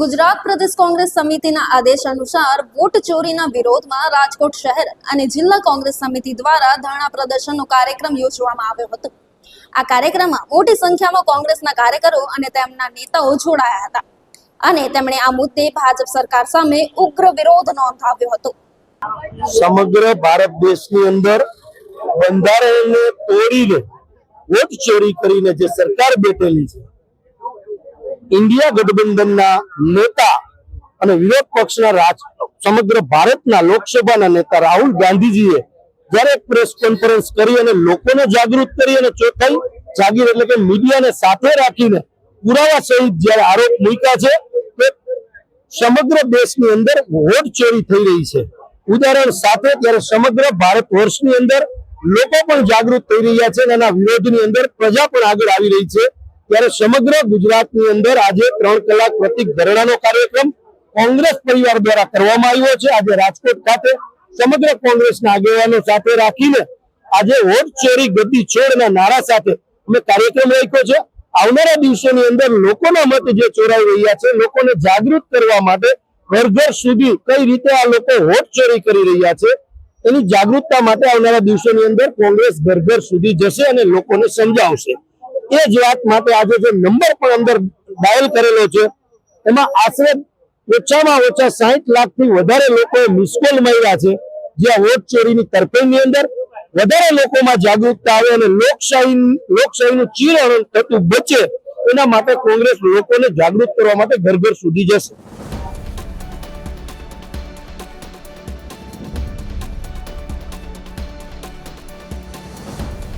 ગુજરાત પ્રદેશ કોંગ્રેસ સમિતિના આદેશ અનુસાર વોટ ચોરીના વિરોધમાં રાજકોટ શહેર અને જિલ્લા કોંગ્રેસ સમિતિ દ્વારા ધરણા પ્રદર્શનનો કાર્યક્રમ યોજવામાં આવ્યો હતો. આ કાર્યક્રમમાં મોટી સંખ્યામાં કોંગ્રેસના કાર્યકરો અને તેમના નેતાઓ જોડાયા હતા. અને તેમણે આ મુદ્દે ભાજપ સરકાર સામે ઉગ્ર વિરોધ નોંધાવ્યો હતો. સમગ્ર ભારત દેશની અંદર બંધારણને તોડીને વોટ ચોરી કરીને જે સરકાર બેઠેલી છે ઇન્ડિયા ગઠબંધનના નેતા અને વિરોધ પક્ષના રાજ સમગ્ર ભારતના લોકસભાના નેતા રાહુલ ગાંધીજીએ જ્યારે પ્રેસ કોન્ફરન્સ કરી અને લોકોને જાગૃત કરી અને ચોથાઈ જાગીર એટલે કે મીડિયાને સાથે રાખીને પુરાવા સહિત જ્યારે આરોપ મૂક્યા છે કે સમગ્ર દેશની અંદર વોટ ચોરી થઈ રહી છે. ઉદાહરણ સાથે ત્યારે સમગ્ર ભારત વર્ષની અંદર લોકો પણ જાગૃત થઈ રહ્યા છે અને એના વિરોધની અંદર પ્રજા પણ આગળ આવી રહી છે. ત્યારે સમગ્ર ગુજરાતની અંદર આજે ત્રણ કલાક પ્રતિક ધરણાનો કાર્યક્રમ કોંગ્રેસ પરિવાર દ્વારા કરવામાં આવ્યો છે. આજે રાજકોટ ખાતે સમગ્ર કોંગ્રેસના આગેવાનો સાથે રાખીને આજે વોટ ચોરી ગતિ છોડના નારા સાથે અમે કાર્યક્રમ રાખ્યો છે. આવનારા દિવસોની અંદર લોકોના મત જે ચોરાઈ રહ્યા છે, લોકોને જાગૃત કરવા માટે ઘર ઘર સુધી કઈ રીતે આ લોકો વોટ ચોરી કરી રહ્યા છે, એની જાગૃતતા માટે આવનારા દિવસોની અંદર કોંગ્રેસ ઘર ઘર સુધી જશે અને લોકોને સમજાવશે. એ જ વાત માટે આજે જે નંબર પણ અંદર ડાયલ કરેલો છે, એમાં આશરે ઓછામાં ઓછા સાહીઠ લાખથી વધારે લોકોએ મિસકોલ મળ્યા છે, જ્યાં વોટ ચોરીની તરફેણની અંદર વધારે લોકોમાં જાગૃતતા આવે અને લોકશાહી, લોકશાહીનું ચીરણ થતું બચે, એના માટે કોંગ્રેસ લોકોને જાગૃત કરવા માટે ઘર ઘર સુધી જશે.